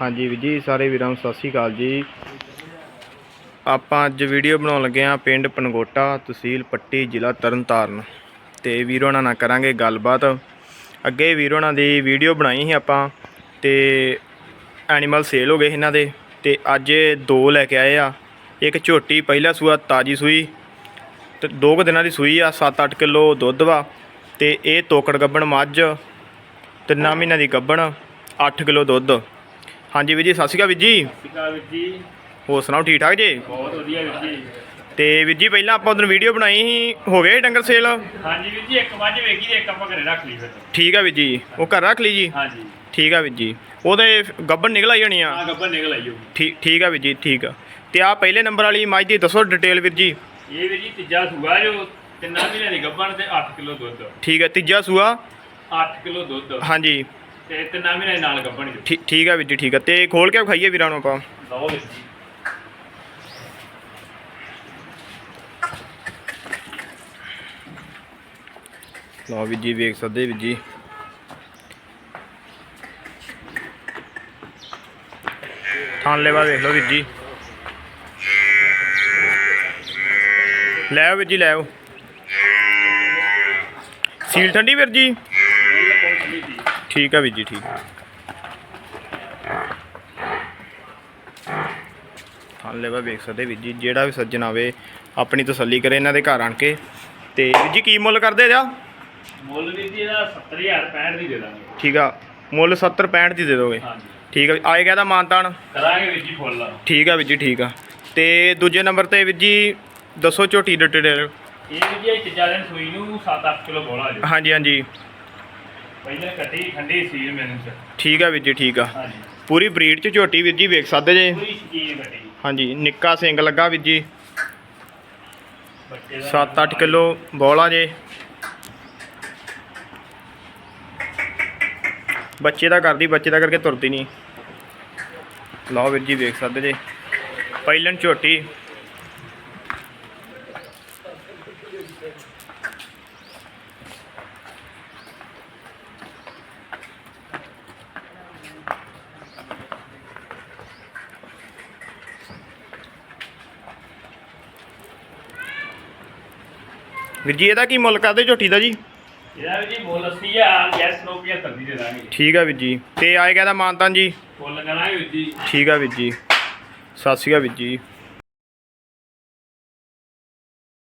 ਹਾਂਜੀ ਵੀਰ ਜੀ, ਸਾਰੇ ਵੀਰਾਂ ਨੂੰ ਸਤਿ ਸ਼੍ਰੀ ਅਕਾਲ ਜੀ। ਆਪਾਂ ਅੱਜ ਵੀਡੀਓ ਬਣਾਉਣ ਲੱਗੇ ਆ ਪਿੰਡ ਪਨਗੋਟਾ, ਤਹਿਸੀਲ ਪੱਟੀ, ਜ਼ਿਲ੍ਹਾ ਤਰਨਤਾਰਨ। ਤੇ ਵੀਰੋ ਨਾਲ ਕਰਾਂਗੇ ਗੱਲਬਾਤ। ਅੱਗੇ ਵੀਰੋ ਨਾਲ ਦੀ ਵੀਡੀਓ ਬਣਾਈ ਸੀ ਆਪਾਂ, ਤੇ ਐਨੀਮਲ ਸੇਲ ਹੋ ਗਏ ਇਹਨਾਂ ਦੇ। ਤੇ ਅੱਜ ਦੋ ਲੈ ਕੇ ਆਏ ਆ। ਇੱਕ ਝੋਟੀ, ਪਹਿਲਾ ਸੂਆ ਤਾਜੀ ਸੂਈ। ਤੇ ਦੋ ਕੁ ਦਿਨਾਂ ਦੀ ਸੂਈ ਆ 7-8 ਕਿਲੋ ਦੁੱਧ ਵਾ। ਤੇ ਇਹ ਤੋਕੜ ਗੱਬਣ ਮੱਝ ਤਿੰਨਾਂ ਮਹੀਨਿਆਂ ਦੀ ਗੱਬਣ 8 ਕਿਲੋ ਦੁੱਧ। ਹਾਂਜੀ ਵੀਰ ਜੀ ਸਤਿ ਸ਼੍ਰੀ ਅਕਾਲ ਵੀਰ ਜੀ। ਸਿਕਾ ਵੀਰ ਜੀ। ਹੋਰ ਸੁਣਾਓ ਠੀਕ ਠਾਕ ਜੀ? ਬਹੁਤ ਵਧੀਆ ਵੀਰ ਜੀ। ਤੇ ਵੀਰ ਜੀ ਪਹਿਲਾਂ ਆਪਾਂ ਉਦੋਂ ਵੀਡੀਓ ਬਣਾਈ ਸੀ ਹੋ ਗਏ ਡੰਗਰ ਸੇਲ? ਹਾਂਜੀ ਵੀਰ ਜੀ ਇੱਕ ਮੱਝ ਵੇਖੀ ਤੇ ਇੱਕ ਆਪਾਂ ਘਰੇ ਰੱਖ ਲਈ ਫਿਰ। ਠੀਕ ਆ ਵੀਰ ਜੀ ਉਹ ਘਰ ਰੱਖ ਲਈ ਜੀ? ਹਾਂਜੀ। ਠੀਕ ਆ ਵੀਰ ਜੀ ਉਹਦੇ ਗੱਬਣ ਨਿਕਲ ਆਈ ਹੋਣੀ ਆ? ਆ ਗੱਬਰ ਨਿਕਲ ਆਈ ਹੋਊਗੀ ਠੀਕ ਠੀਕ ਆ ਵੀਰ ਜੀ ਠੀਕ ਆ। ਤੇ ਆ ਪਹਿਲੇ ਨੰਬਰ ਵਾਲੀ ਮੱਝ ਦੀ ਦੱਸੋ ਡਿਟੇਲ ਵੀਰ ਜੀ। ਇਹ ਵੀਰ ਜੀ ਤੀਜਾ ਸੂਆ ਜੋ ਤਿੰਨਾਂ ਮਹੀਨਿਆਂ ਦੀ ਗੱਬਰ ਤੇ 8 ਕਿਲੋ ਦੁੱਧ। ਠੀਕ ਆ ਤੀਜਾ ਸੂਆ? 8 ਕਿਲੋ ਦੁੱਧ। ਹਾਂਜੀ। ਤੇ ਤਿੰਨਾਂ ਮਹੀਨਿਆਂ ਦੇ ਨਾਲ ਗੱਬਣ ਜੋ ਠੀ- ਠੀਕ ਆ ਵੀਰ ਜੀ ਠੀਕ ਆ। ਤੇ ਖੋਲ ਕੇ ਖਾਈਏ ਵੀਰਾਂ ਨੂੰ ਆਪਾਂ। ਲਓ ਵੀਰ ਜੀ। ਲਓ ਵੀਰ ਜੀ ਵੇਖ ਸਕਦੇ ਵੀਰ ਜੀ। ਥਾਂ ਲੈਵਾ ਵੇਖ ਲਓ ਵੀਰ ਜੀ। ਲੈ ਆਓ ਵੀਰ ਜੀ ਲੈ ਆਓ। ਸੀਲ ਠੰਡੀ ਵੀਰ ਜੀ। ਠੀਕ ਆ ਵੀਰ ਜੀ ਠੀਕ। ਆ ਥਾਂ ਲੈਵਾ ਵੇਖ ਸਕਦੇ ਵੀਰ ਜੀ ਜਿਹੜਾ ਵੀ ਸੱਜਣ ਆਵੇ ਆਪਣੀ ਤਸੱਲੀ ਕਰੇ ਇਹਨਾਂ ਦੇ ਘਰ ਆਣ ਕੇ। ਤੇ ਵੀਰ ਜੀ ਕੀ ਮੁੱਲ ਕਰਦੇ ਜਾ? ਮੁੱਲ ਵੀਰ ਜੀ ਇਹਦਾ 70000 65 ਦੀ ਦੇ ਦਾਂਗੇ। ਠੀਕ ਆ ਮੁੱਲ 70 65 ਦੀ ਦੇ ਦੋਗੇ। ਹਾਂਜੀ। ਠੀਕ ਆ ਆਏਗਾ ਦਾ ਮਾਨਤਾਨ ਕਰਾਂਗੇ ਵੀਰ ਜੀ ਫੁੱਲ। ਠੀਕ ਆ ਵੀਰ ਜੀ ਠੀਕ ਆ। ਤੇ ਦੂਜੇ ਨੰਬਰ ਤੇ ਵੀਰ ਜੀ ਦੱਸੋ ਝੋਟੀ ਡਿਟੇਲ ਇਹ ਵੀਰ ਜੀ ਇਹ ਤੀਜਾ ਦਿਨ ਸੂਈ ਨੂੰ 7-8 ਕਿਲੋ ਬੋਲਾ ਜੋ ਹਾਂਜੀ ਹਾਂਜੀ। ਪਹਿਲਾਂ ਕੱਟੀ ਠੰਡੀ ਸੀਲ ਮੈਨੂੰ ਚ। ਠੀਕ ਆ ਵੀਰ ਜੀ ਠੀਕ ਆ। ਹਾਂਜੀ। ਪੂਰੀ ਬਰੀਡ ਚ ਝੋਟੀ ਵੀਰ ਜੀ ਵੇਖ ਸਕਦੇ ਜੇ? ਪੂਰੀ ਸ਼ਕੀਨ ਕੱਟੀ ਹਾਂਜੀ ਨਿੱਕਾ ਸਿੰਗ ਲੱਗਾ ਵੀਰ ਜੀ। ਬੱਚੇ ਦਾ 7-8 ਕਿਲੋ ਬੋਲਾ ਜੇ। ਬੱਚੇ ਦਾ ਕਰਦੀ ਬੱਚੇ ਦਾ ਕਰਕੇ ਤੁਰਦੀ ਨਹੀਂ। ਲਓ ਵੀਰ ਜੀ ਵੇਖ ਸਕਦੇ ਜੇ? ਪਹਿਲਣ ਝੋਟੀ। ਵੀਰ ਜੀ ਇਹਦਾ ਕੀ ਮੁੱਲ ਕਰਦੇ ਝੋਟੀ ਦਾ ਜੀ? ਇਹਦਾ ਵੀ ਜੀ ਮੁੱਲ 80 ਆ ਗੈਸ ਨੋ 75 ਦੀ ਦੇ ਦਾਂਗੇ। ਠੀਕ ਆ ਵੀਰ ਜੀ। ਤੇ ਆਏਗਾ ਦਾ ਮਾਨਤਾਨ ਜੀ? ਫੁੱਲ ਕਰਾਂਗੇ ਵੀਰ ਜੀ। ਠੀਕ ਆ ਵੀਰ ਜੀ। ਸਤਿ ਸ਼੍ਰੀ ਅਕਾਲ ਵੀਰ ਜੀ।